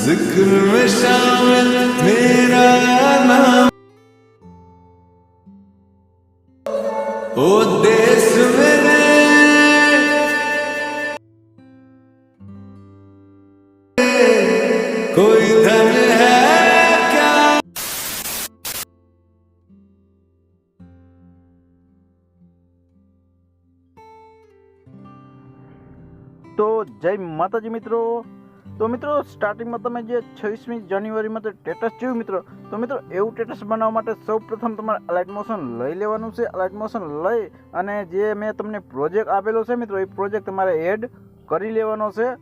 जिक्र में शामिल मेरा नाम ओ देश मेरे कोई धन है क्या તો જય માતાજી મિત્રો તો મિત્રો સ્ટાર્ટિંગમાં તમે જે છવ્વીસમી જાન્યુઆરીમાં તે સ્ટેટસ જોયું મિત્રો, તો મિત્રો, એવું સ્ટેટસ બનાવવા માટે સૌ પ્રથમ તમારે અલાઇટ મોશન લઈ લેવાનું છે. અલાઇટ મોશન લઈ અને જે મેં તમને પ્રોજેક્ટ આપેલો છે મિત્રો, એ પ્રોજેક્ટ તમારે એડ કરી લેવાનો છે.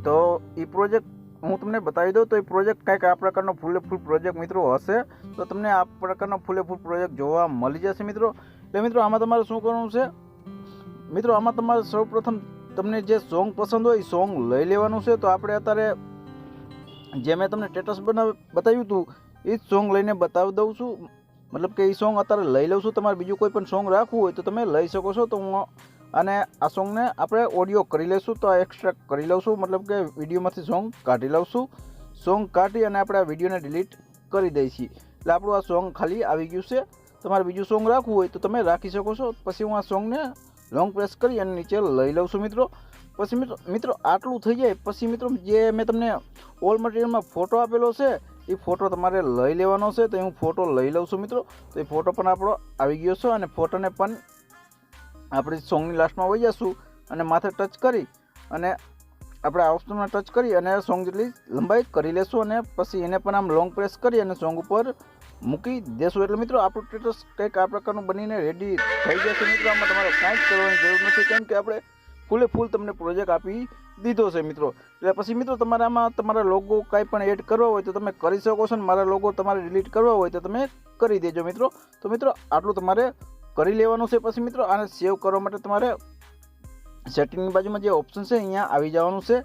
તો એ પ્રોજેક્ટ હું તમને બતાવી દઉં, તો એ પ્રોજેક્ટ કંઈક આ પ્રકારનો ફૂલે ફૂલ પ્રોજેક્ટ મિત્રો હશે. તો તમને આ પ્રકારનો ફૂલે ફૂલ પ્રોજેક્ટ જોવા મળી જશે મિત્રો. એટલે મિત્રો, આમાં તમારે શું કરવાનું છે? મિત્રો, આમાં તમારે સૌ પ્રથમ તમને જે સોંગ પસંદ હોય સોંગ લઈ લેવાનું છે, તો આપણે અત્યારે જે મેં તમને સ્ટેટસ બનાવ બતાવ્યું હતું, એ જ સોંગ લઈને બતાવી દઉં છું. મતલબ કે એ સોંગ અત્યારે લઈ લઉં છું. તમારે બીજું કોઈ પણ સોંગ રાખવું હોય તો તમે લઈ શકો છો. તો હું અને આ સોંગને આપણે ઓડિયો કરી લઈશું, તો આ એક્સ્ટ્રેક્ટ કરી લઉં છું. મતલબ કે વિડીયોમાંથી સોંગ કાઢી લઉં છું. સોંગ કાઢી અને આપણે આ વિડીયોને ડિલીટ કરી દઈશી એટલે આપણું આ સોંગ ખાલી આવી ગયું છે. તમારે બીજું સોંગ રાખવું હોય તો તમે રાખી શકો છો. પછી હું આ સોંગને લોંગ પ્રેસ કરી અને નીચે લઈ લઉં છું મિત્રો. પછી મિત્રો મિત્રો, આટલું થઈ જાય. પછી મિત્રો, જે મેં તમને ઓલ મટીરિયલમાં ફોટો આપેલો છે, એ ફોટો તમારે લઈ લેવાનો છે. તો હું ફોટો લઈ લઉં છું મિત્રો. તો એ ફોટો પણ આપણો આવી ગયો છે અને ફોટોને પણ આપણે સોંગની લાસ્ટમાં વહી જશું અને માથે ટચ કરી અને આપણે આ ઓપ્શનમાં ટચ કરી અને સોંગ જેટલી લંબાઈ કરી લેશું અને પછી એને પણ આમ લોંગ પ્રેસ કરી અને સોંગ ઉપર મૂકી દેશું. એટલે મિત્રો, આપણું સ્ટેટસ કંઈક આ પ્રકારનું બનીને રેડી થઈ જશે મિત્રો. આમાં તમારે કાંઈ જ કરવાની જરૂર નથી, કેમ કે આપણે ફૂલે ફૂલ તમને પ્રોજેક્ટ આપી દીધો છે મિત્રો. એટલે પછી મિત્રો, તમારે આમાં તમારા લોગો કાંઈ પણ એડ કરવા હોય તો તમે કરી શકો છો ને મારા લોગો તમારે ડિલીટ કરવા હોય તો તમે કરી દેજો મિત્રો. તો મિત્રો, આટલું તમારે કરી લેવાનું છે પછી મિત્રો, આને સેવ કરવા માટે તમારે સેટિંગની બાજુમાં જે ઓપ્શન છે, અહીંયા આવી જવાનું છે.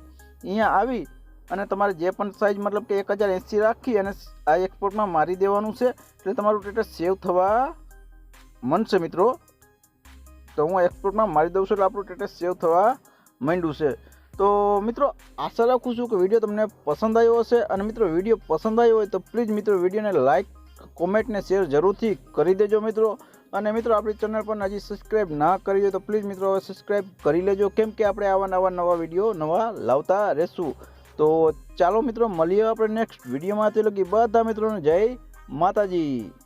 અહીંયા આવી અને તમારે જે પણ સાઇઝ મતલબ કે એક હજાર એંસી રાખી અને આ એક્સપોર્ટમાં મારી દેવાનું છે, એટલે તમારું સ્ટેટસ સેવ થવા મનશે મિત્રો. તો હું એક્સપોર્ટમાં મારી દઉં છું, એટલે આપણું સ્ટેટસ સેવ થવા માંડ્યું છે. તો મિત્રો, આશા રાખું છું કે વીડિયો તમને પસંદ આવ્યો હશે. અને મિત્રો વીડિયો પસંદ આવ્યો હોય તો પ્લીઝ મિત્રો વિડીયોને લાઇક કોમેન્ટને શેર જરૂરથી કરી દેજો મિત્રો. અને મિત્રો, આપણી ચેનલ પર હજી સબસ્ક્રાઈબ ના કરી હોય તો પ્લીઝ મિત્રો, હવે સબસ્ક્રાઈબ કરી લેજો. કેમ કે આપણે આવા નવા નવા વીડિયો નવા લાવતા રહેશું. તો ચાલો મિત્રો મળીએ આપણે નેક્સ્ટ વિડીયોમાં તે લગી બધા મિત્રોને જય માતાજી.